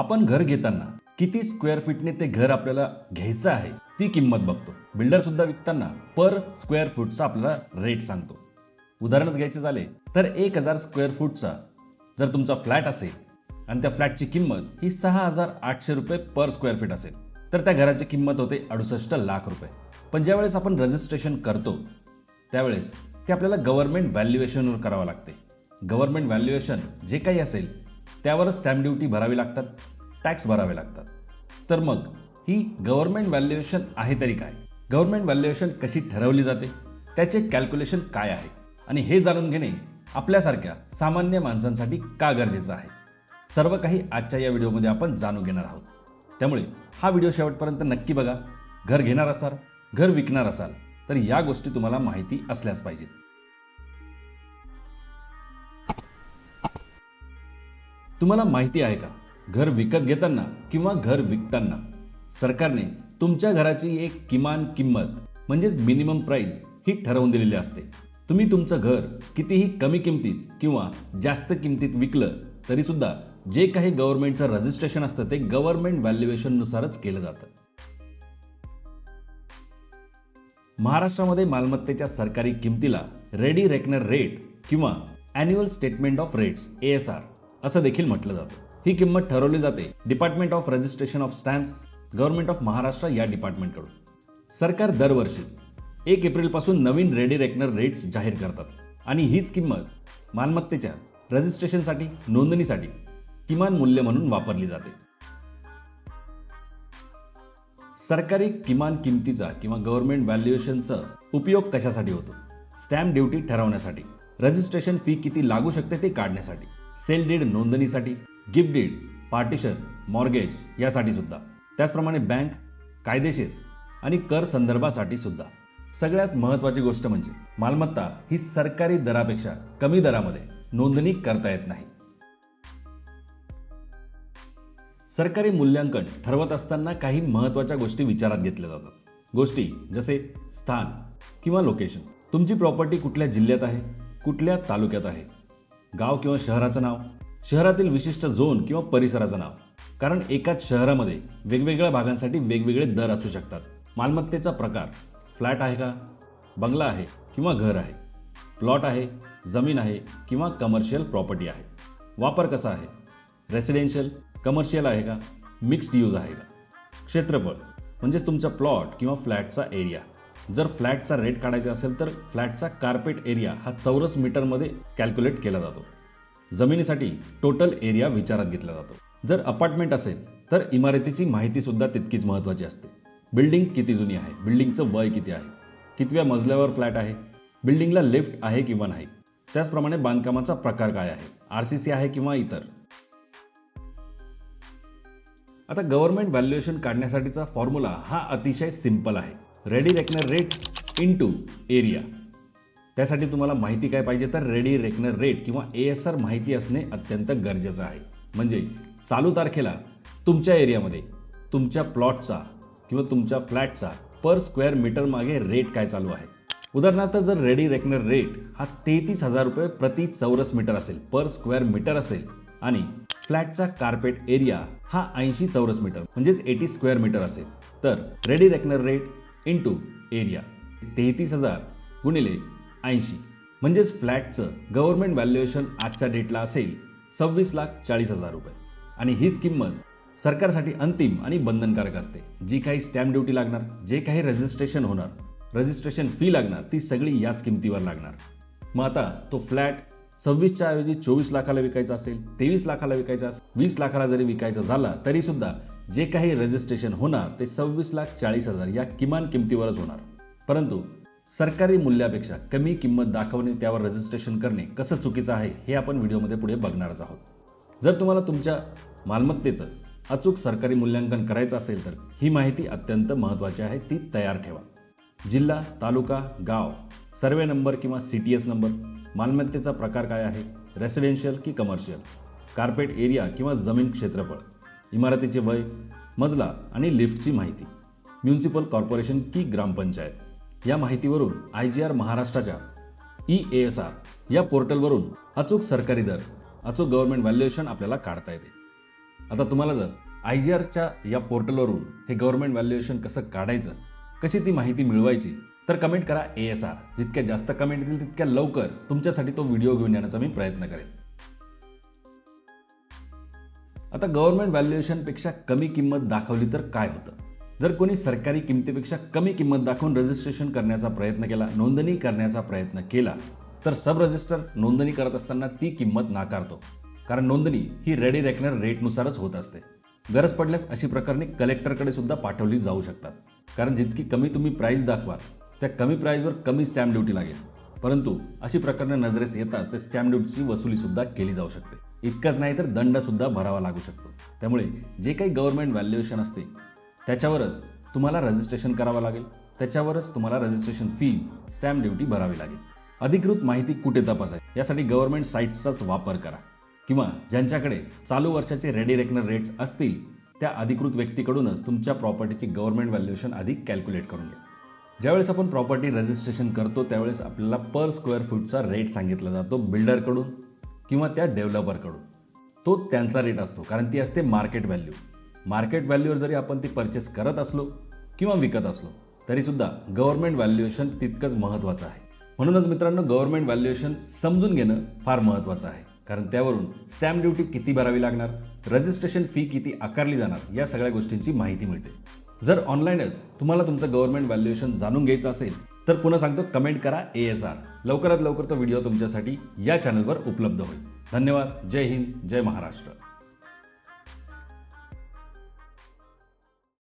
आपण घर घेताना किती स्क्वेअर फीटने ते घर आपल्याला घ्यायचं आहे ती किंमत बघतो. बिल्डर सुद्धा विकताना पर स्क्वेअर फूटचा आपल्याला रेट सांगतो. उदाहरणच घ्यायचे झाले तर एक हजार स्क्वेअर फूटचा जर तुमचा फ्लॅट असेल आणि त्या फ्लॅटची किंमत ही सहा हजार आठशे रुपये पर स्क्वेअर फीट असेल तर त्या घराची किंमत होते अडुसष्ट लाख रुपये. पण ज्यावेळेस आपण रजिस्ट्रेशन करतो त्यावेळेस ते आपल्याला गव्हर्नमेंट व्हॅल्युएशनवर करावं लागते. गव्हर्नमेंट व्हॅल्युएशन जे काही असेल त्यावरच स्टॅम्प ड्युटी भरावी लागतात टॅक्स भरावे लागतात. तर मग ही गव्हर्नमेंट व्हॅल्युएशन आहे तरी काय? गव्हर्नमेंट व्हॅल्युएशन कशी ठरवली जाते? त्याचे कॅल्क्युलेशन काय आहे? आणि हे जाणून घेणे आपल्यासारख्या सामान्य माणसांसाठी का गरजेचं आहे? सर्व काही आजच्या या व्हिडिओमध्ये आपण जाणून घेणार आहोत. त्यामुळे हा व्हिडिओ शेवटपर्यंत नक्की बघा. घर घेणार असाल घर विकणार असाल तर या गोष्टी तुम्हाला माहिती असल्याच पाहिजेत. तुम्हाला माहिती आहे का? घर विकत घेताना किंवा घर विकताना सरकारने तुमच्या घराची एक किमान किंमत म्हणजेच मिनिमम प्राईज ही ठरवून दिलेली असते. तुम्ही तुमचं घर कितीही कमी किमतीत किंवा जास्त किमतीत विकलं तरी सुद्धा जे काही गव्हर्नमेंटचं रजिस्ट्रेशन असतं ते गव्हर्नमेंट व्हॅल्युएशननुसारच केलं जातं. महाराष्ट्रामध्ये मालमत्तेच्या सरकारी किमतीला रेडी रेकनर रेट किंवा annual statement of rates A S R असं देखील म्हटलं जातं. ही किंमत ठरवली जाते department of registration of stamps government of Maharashtra या डिपार्टमेंटकडून सरकार दरवर्षी एक एप्रिलपासून नवीन रेडी रेकनर रेट्स जाहीर करतात. आणि हीच किंमत मालमत्तेच्या रजिस्ट्रेशनसाठी नोंदणीसाठी किमान मूल्य म्हणून वापरली जाते. सरकारी किमान किमतीचा किंवा गव्हर्नमेंट व्हॅल्युएशनचा उपयोग कशासाठी होतो? स्टॅम्प ड्युटी ठरवण्यासाठी. रजिस्ट्रेशन फी किती लागू शकते ते काढण्यासाठी. सेल डीड नोंदणीसाठी गिफ्ट डीड पार्टिशन मॉर्गेज यासाठी सुद्धा. त्याचप्रमाणे बँक कायदेशीर आणि कर संदर्भासाठी सुद्धा. सगळ्यात महत्त्वाची गोष्ट म्हणजे मालमत्ता ही सरकारी दरापेक्षा कमी दरामध्ये नोंदणी करता येत नाही. सरकारी मूल्यांकन ठरवत असताना काही महत्त्वाच्या गोष्टी विचारात घेतल्या जातात. गोष्टी जसे स्थान किंवा लोकेशन. तुमची प्रॉपर्टी कुठल्या जिल्ह्यात आहे? कुठल्या तालुक्यात आहे? गाव किंवा शहराचं नाव शहरातील विशिष्ट झोन किंवा परिसराचं नाव. कारण एकाच शहरामध्ये वेगवेगळ्या भागांसाठी वेगवेगळे दर असू शकतात. मालमत्तेचा प्रकार फ्लॅट आहे का? बंगला आहे किंवा घर आहे? प्लॉट आहे जमीन आहे किंवा कमर्शियल प्रॉपर्टी आहे? वापर कसा आहे? रेसिडेन्शियल कमर्शियल आहे का? मिक्स्ड यूज आहे का? क्षेत्रफळ म्हणजेच तुमचा प्लॉट किंवा फ्लॅटचा एरिया. जर फ्लॅटचा रेट काढायचा असेल तर फ्लॅटचा कार्पेट एरिया हा चौरस मीटरमध्ये कॅल्क्युलेट केला जातो. जमिनीसाठी टोटल एरिया विचारात घेतला जातो. जर अपार्टमेंट असेल तर इमारतीची माहितीसुद्धा तितकीच महत्त्वाची असते. बिल्डिंग किती जुनी आहे? बिल्डिंगचं वय किती आहे? कितव्या मजल्यावर फ्लॅट आहे? बिल्डिंगला लिफ्ट आहे किंवा नाही? त्याचप्रमाणे बांधकामाचा प्रकार काय आहे? आर सी सी आहे किंवा इतर? आता गव्हर्नमेंट व्हॅल्युएशन काढण्यासाठीचा फॉर्म्युला हा अतिशय सिंपल आहे. Ready reckoner rate into area त्यासाठी तुम्हाला माहिती काय पाहिजे तर रेडी रेकनर रेट किंवा ए एस आर माहिती असणे अत्यंत गरजेचं आहे. म्हणजे चालू तारखेला तुमच्या एरियामध्ये तुमच्या प्लॉटचा किंवा तुमच्या फ्लॅटचा पर स्क्वेअर मीटर मागे रेट काय चालू आहे? उदाहरणार्थ जर रेडी रेकनर रेट हा तेहतीस हजार रुपये प्रति चौरस मीटर असेल पर स्क्वेअर मीटर असेल आणि फ्लॅटचा कार्पेट एरिया हा ऐंशी चौरस मीटर म्हणजेच एटी स्क्वेअर मीटर असेल तर ready reckoner rate into area तेहतीस हजार गुणिले ऐंशी. म्हणजेच फ्लॅटचं गव्हर्नमेंट व्हॅल्युएशन आजच्या डेटला असेल सव्वीस लाख चाळीस हजार रुपये. आणि हीच किंमत सरकारसाठी अंतिम आणि बंधनकारक असते. जी काही स्टॅम्प ड्युटी लागणार जे काही रजिस्ट्रेशन होणार रजिस्ट्रेशन फी लागणार ती सगळी याच किमतीवर लागणार. मग आता तो फ्लॅट सव्वीसच्या ऐवजी चोवीस लाखाला विकायचा असेल तेवीस लाखाला विकायचा असेल वीस लाखाला जरी विकायचा झाला तरीसुद्धा जे काही रजिस्ट्रेशन होणार ते सव्वीस लाख चाळीस हजार या किमान किमतीवरच होणार. परंतु सरकारी मूल्यापेक्षा कमी किंमत दाखवणे त्यावर रजिस्ट्रेशन करणे कसं चुकीचं आहे हे आपण व्हिडिओमध्ये पुढे बघणारच आहोत. जर तुम्हाला तुमच्या मालमत्तेचं अचूक सरकारी मूल्यांकन करायचं असेल तर ही माहिती अत्यंत महत्त्वाची आहे ती तयार ठेवा. जिल्हा तालुका गाव सर्वे नंबर किंवा सी टी एस नंबर. मालमत्तेचा प्रकार काय आहे? रेसिडेन्शियल की कमर्शियल कार्पेट एरिया किंवा जमीन क्षेत्रफळ? इमारतीचे वय मजला आणि लिफ्टची माहिती? म्युन्सिपल कॉर्पोरेशन की ग्रामपंचायत? या माहितीवरून आय जी आर महाराष्ट्राच्या ई ए एस आर या पोर्टलवरून अचूक सरकारी दर अचूक गव्हर्नमेंट व्हॅल्युएशन आपल्याला काढता येते. आता तुम्हाला जर आय जी आरच्या या पोर्टलवरून हे गव्हर्नमेंट व्हॅल्युएशन कसं काढायचं कशी ती माहिती मिळवायची तर कमेंट करा ए एस आर जितक्या जास्त कमेंट येतील तितक्या लवकर तुमच्यासाठी तो व्हिडिओ घेऊन येण्याचा मी प्रयत्न करेन. आता गव्हर्नमेंट व्हॅल्युएशनपेक्षा कमी किंमत दाखवली तर काय होतं? जर कोणी सरकारी किमतीपेक्षा कमी किंमत दाखवून रजिस्ट्रेशन करण्याचा प्रयत्न केला नोंदणी करण्याचा प्रयत्न केला तर सब रजिस्टर नोंदणी करत असताना ती किंमत नाकारतो. कारण नोंदणी ही रेडी रेकनर रेटनुसारच होत असते. गरज पडल्यास अशी प्रकरणे कलेक्टरकडे सुद्धा पाठवली जाऊ शकतात. कारण जितकी कमी तुम्ही प्राईस दाखवाल त्या कमी प्राईजवर कमी स्टॅम्प ड्युटी लागेल. परंतु अशी प्रकरणे नजरेस येताच ते स्टॅम्प ड्युटीची वसुली सुद्धा केली जाऊ शकते. इतकंच नाही तर दंड सुद्धा भरावा लागू शकतो. त्यामुळे जे काही गव्हर्नमेंट व्हॅल्युएशन असते त्याच्यावरच तुम्हाला रजिस्ट्रेशन करावं लागेल. त्याच्यावरच तुम्हाला रजिस्ट्रेशन फीज स्टॅम्प ड्युटी भरावी लागेल. अधिकृत माहिती कुठे तपासायची? यासाठी गव्हर्नमेंट साईट्सचाच वापर करा. किंवा ज्यांच्याकडे चालू वर्षाचे रेडी रेकनर रेट्स असतील त्या अधिकृत व्यक्तीकडूनच तुमच्या प्रॉपर्टीची गव्हर्नमेंट व्हॅल्युएशन आधी कॅल्क्युलेट करून घ्या. ज्यावेळेस आपण प्रॉपर्टी रजिस्ट्रेशन करतो त्यावेळेस आपल्याला पर स्क्वेअर फूटचा रेट सांगितला जातो बिल्डरकडून किंवा त्या डेव्हलपरकडून तो त्यांचा रेट असतो कारण ती असते मार्केट व्हॅल्यू मार्केट व्हॅल्यूवर जरी आपण ती परचेस करत असलो किंवा विकत असलो तरीसुद्धा गव्हर्नमेंट व्हॅल्युएशन तितकंच महत्त्वाचं आहे. म्हणूनच मित्रांनो गव्हर्नमेंट व्हॅल्युएशन समजून घेणं फार महत्त्वाचं आहे. कारण त्यावरून स्टॅम्प ड्युटी किती भरावी लागणार रजिस्ट्रेशन फी किती आकारली जाणार या सगळ्या गोष्टींची माहिती मिळते. जर ऑनलाईनच तुम्हाला तुमचं गव्हर्नमेंट व्हॅल्युएशन जाणून घ्यायचं असेल तर पुन्हा सांगतो कमेंट करा ए एस आर लवकरात लवकर तो व्हिडिओ तुमच्यासाठी या चॅनलवर उपलब्ध होईल. धन्यवाद. जय हिंद. जय महाराष्ट्र.